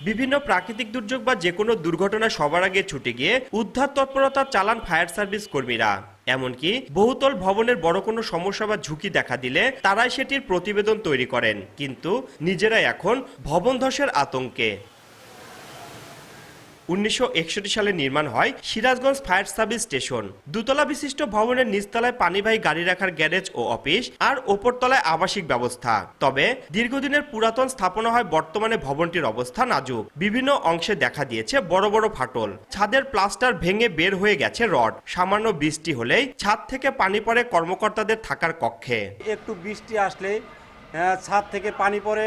বিভিন্ন প্রাকৃতিক দুর্যোগ বা যে কোনো দুর্ঘটনা সবার আগে ছুটে গিয়ে উদ্ধার তৎপরতা চালান ফায়ার সার্ভিস কর্মীরা। এমনকি বহুতল ভবনের বড় কোনো সমস্যা বা ঝুঁকি দেখা দিলে তারাই সেটির প্রতিবেদন তৈরি করেন। কিন্তু নিজেরাই এখন ভবন ধসের আতঙ্কে। উনিশশো একষট্টি সালে নির্মাণ হয় সিরাজগঞ্জ ফায়ার সার্ভিস স্টেশন। দুতলা বিশিষ্ট ভবনের নিচতলায় পানিবাহী গাড়ি রাখার গ্যারেজ ও অফিস আর ওপরতলায় আবাসিক ব্যবস্থা। তবে দীর্ঘদিনের পুরাতন স্থাপনা হয় বর্তমানে ভবনটির অবস্থা নাজুক। বিভিন্ন অংশে দেখা দিয়েছে বড় বড় ফাটল। ছাদের প্লাস্টার ভেঙে বের হয়ে গেছে রড। সামান্য বৃষ্টি হলেই ছাদ থেকে পানি পড়ে কর্মকর্তাদের থাকার কক্ষে। একটু বৃষ্টি আসলে ছাদ থেকে পানি পড়ে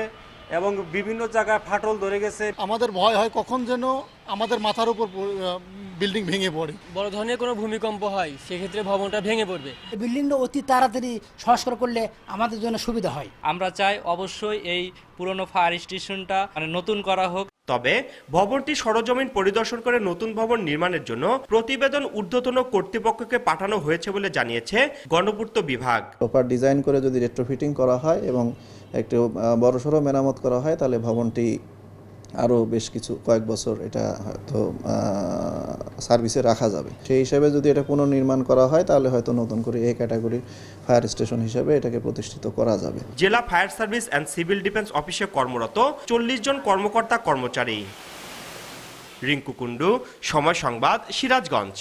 এবং বিভিন্ন জায়গায় ফাটল ধরে গেছে। আমাদের ভয় হয় কখন যেন আমাদের মাথার উপর বিল্ডিং ভেঙে পড়ে। বড় ধরনের কোনো ভূমিকম্প হয় সেক্ষেত্রে ভবনটা ভেঙে পড়বে। বিল্ডিংটা অতি তাড়াতাড়ি সংস্কার করলে আমাদের জন্য সুবিধা হয়। আমরা চাই অবশ্যই এই পুরনো ফায়ার স্টেশনটা মানে নতুন করা হোক তবে ভবনটি সরজমিন পরিদর্শন করে নতুন ভবন নির্মাণের জন্য প্রতিবেদন ঊর্ধ্বতন কর্তৃপক্ষকে পাঠানো হয়েছে বলে জানিয়েছে গণপূর্ত বিভাগ। প্রপার ডিজাইন করে যদি রেট্রোফিটিং করা হয় এবং একটু বড়সড় মেরামত করা হয়, তাহলে ভবনটি আরও বেশ কিছু কয়েক বছর এটা হয়তো সার্ভিসে রাখা যাবে। সেই হিসাবে যদি এটা পুনর্নির্মাণ করা হয়, তাহলে হয়তো নতুন করে এই ক্যাটাগরির ফায়ার স্টেশন হিসাবে এটাকে প্রতিষ্ঠিত করা যাবে। জেলা fire service and civil defence অফিসে কর্মরত চল্লিশ জন কর্মকর্তা কর্মচারী রিঙ্কু কুণ্ডু, সময় সংবাদ, সিরাজগঞ্জ।